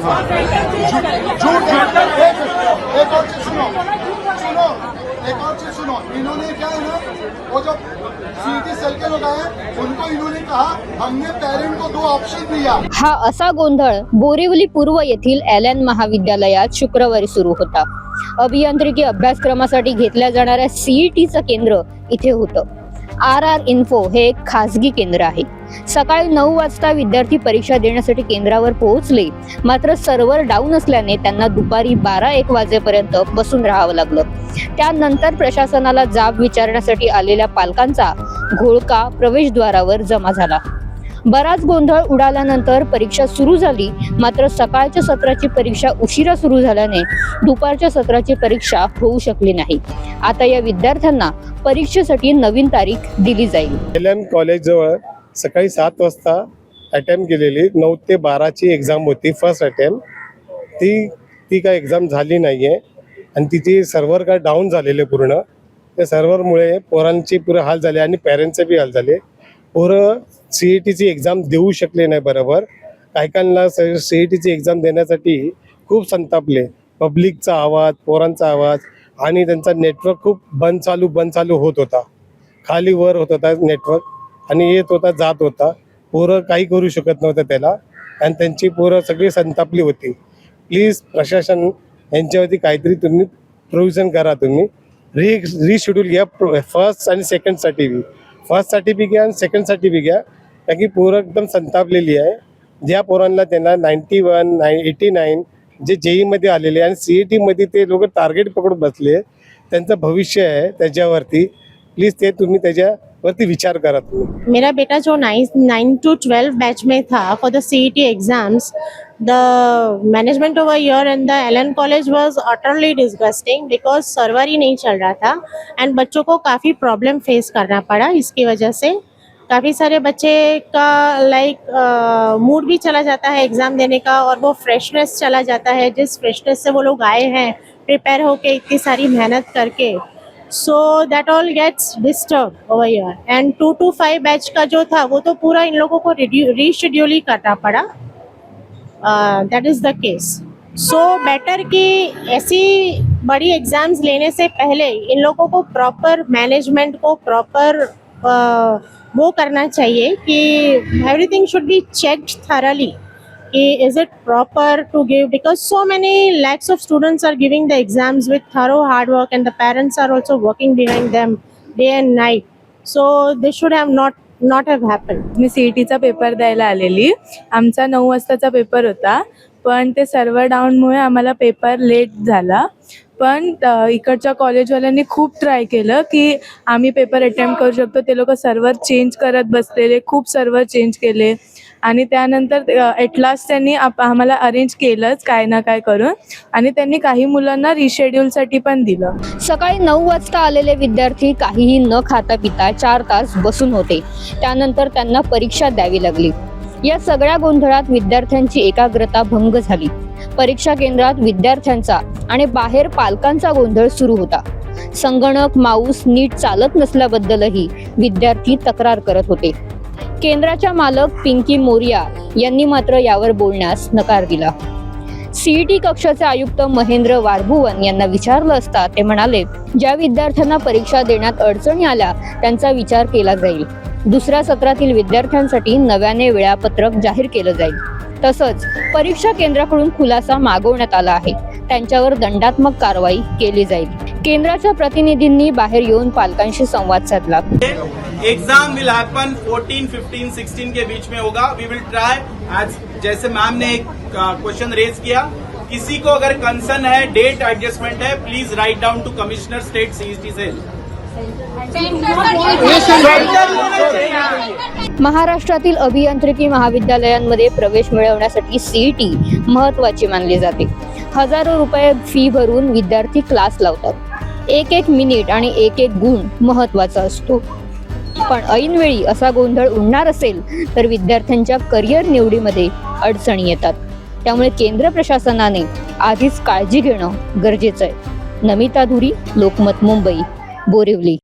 झूठ झूठ एक एक और चीज सुनो सुनो एक और चीज सुनो इन्होंने क्या है ना वो जो सीटी सेल के लोग आए उनको इन्होंने कहा हमने पेरेंट को दो ऑप्शन दिया हा असा गोंधळ बोरिवली पूर्व येथील एलएन महाविद्यालयात शुक्रवारी सुरू होता. अभियांत्रिकी अभ्यासक्रमासाठी घेतल्या जाणाऱ्या सीईटीचं केंद्र इथे होतं. आर आर इन्फो हे एक खासगी केंद्र आहे. सकाळी नऊ वाजता विद्यार्थी परीक्षा देण्यासाठी केंद्रावर पोहोचले. मात्र सर्व्हर डाऊन असल्याने त्यांना दुपारी बारा एक वाजेपर्यंत बसून राहावं लागलं. त्यानंतर प्रशासनाला जाब विचारण्यासाठी आलेल्या पालकांचा घोळका प्रवेशद्वारावर जमा झाला. बराच गोंधळ उडाल्यानंतर परीक्षा सुरू झाली. मात्र सकाळच्या सत्राची परीक्षा उशिरा सुरू झाल्याने दुपारच्या सत्राची परीक्षा होऊ शकली नाही. आता या विद्यार्थ्यांना परीक्षेसाठी नवीन तारीख दिली जाईल. एल एम कॉलेजजवळ सकाळी सात वाजता अटेम्प्ट केलेली नऊ ते बाराची एक्झाम होती फर्स्ट अटेम्प्ट. ती ती काय एक्झाम झाली नाही आहे आणि तिची सर्व्हर काय डाऊन झालेले पूर्ण. त्या सर्व्हरमुळे पोरांचे पुरे हाल झाले आणि पॅरेंट्सचे बी हाल झाले. पोरं सी ई टीची एक्झाम देऊ शकले नाही बरोबर. काहीकांना सीईटीची सी ई टीची एक्झाम देण्यासाठी खूप संतापले. पब्लिकचा आवाज पोरांचा आवाज आणि त्यांचा नेटवर्क खूप बंद चालू बंद चालू होत होता. खाली वर होत होता नेटवर्क आणि येत होता जात होता. पोरं काही करू शकत नव्हतं त्याला आणि त्यांची पोरं सगळी संतापली होती. प्लीज प्रशासन यांच्यावरती काहीतरी तुम्ही प्रोव्हिजन करा तुम्ही. री रिशेड्यूल घ्या फर्स्ट आणि सेकंडसाठी बी फर्स्टसाठी बी घ्या आणि सेकंडसाठी बी घ्या कारण की पोरं एकदम संतापलेली आहे. ज्या पोरांना त्यांना ninety one nine eighty nine जे जेईमध्ये आलेले आणि सी ई टीमध्ये ते लोक टार्गेट पकडून बसले त्यांचं भविष्य आहे त्याच्यावरती. प्लीज ते तुम्ही त्याच्यावरती विचार करा तुम्ही. मेरा बेटा जो nine nine to twelve batch में था for the C E T exams the management over year end the L N college was utterly disgusting because server ही नहीं चल रहा था एंड बच्चों को काफ़ी प्रॉब्लम फेस करना पड़ा इसकी वजह से. काफ़ी सारे बच्चे का लाइक मूड भी चला जाता है एग्ज़ाम देने का और वो फ्रेशनेस चला जाता है। जिस फ्रेशनेस से वो लोग आए हैं प्रिपेयर होके इतनी सारी मेहनत करके। So that all gets disturb over year end two two five batch का जो था, वो तो पूरा इन लोगों को रीशेड्यूल ही करना पड़ा। That is the case so better कि ऐसी बड़ी एग्ज़ाम्स लेने से पहले इन लोगों को प्रॉपर मैनेजमेंट को प्रॉपर वो करना चाहिए कि everything should be check thoroughly कि is it proper to give because so many lakhs of students are giving the exams with thorough hard work and the parents are also working behind them day and night so they should have not not have happen me C E टीचा paper द्यायला आलेली. आमचा नऊ वाजताचा paper होता. पण ते सर्व डाऊनमुळे आम्हाला पेपर लेट झाला. पण इकडच्या कॉलेजवाल्यांनी खूप ट्राय केलं की आम्ही पेपर अटेम्प्ट करू शकतो. ते लोक सर्व्हर चेंज करत बसलेले खूप सर्व्हर चेंज केले. आणि त्यानंतर ॲट लास्ट त्यांनी आप आम्हाला अरेंज केलंच काय ना काय करून. आणि त्यांनी काही मुलांना रिशेड्यूलसाठी पण दिलं. सकाळी नऊ वाजता आलेले विद्यार्थी काहीही न खाता पिता चार तास बसून होते. त्यानंतर त्यांना परीक्षा द्यावी लागली. या सगळ्या गोंधळात विद्यार्थ्यांची एकाग्रता भंग झाली. परीक्षा केंद्रात विद्यार्थ्यांचा आणि बाहेर पालकांचा गोंधळ सुरू होता. संगणक माऊस नीट चालत नसल्याबद्दलही विद्यार्थी तक्रार करत होते. केंद्राच्या मालक पिंकी मोरिया यांनी मात्र यावर बोलण्यास नकार दिला. सीईटी कक्षाचे आयुक्त महेंद्र वारभुवन यांना विचारलं असता ते म्हणाले ज्या विद्यार्थ्यांना परीक्षा देण्यात अडचणी आल्या त्यांचा विचार केला जाईल. दुसऱ्या सत्रातील विद्यार्थ्यांसाठी नव्याने वेळापत्रक जाहीर केलं जाईल. तसंच परीक्षा केंद्राकडून खुलासा मागवण्यात आला आहे. त्यांच्यावर दंडात्मक कारवाई केली जाईल. केंद्राच्या प्रतिनिधींनी बाहेर येऊन पालकांशी संवाद साधला. एग्जाम विल हैपन 14, 15, 16 के बीच में होगा. वी विल ट्राई आज जैसे मैम ने एक क्वेश्चन रेज किया किसी को अगर कंसर्न है डेट एडजस्टमेंट है please write down to commissioner state CET cell महाराष्ट्रातील अभियांत्रिकी महाविद्यालयांमध्ये प्रवेश मिळवण्यासाठी सीईटी महत्वाची मानली जाते. हजारो रुपये फी भरून विद्यार्थी क्लास लावतात. एक एक मिनिट आणि एक एक गुण महत्त्वाचा असतो. पण ऐनवेळी असा गोंधळ उडणार असेल तर विद्यार्थ्यांच्या करिअर निवडीमध्ये अडचणी येतात. त्यामुळे केंद्र प्रशासनाने आधीच काळजी घेणं गरजेचं आहे. नमिता धुरी लोकमत मुंबई. बोरिवली.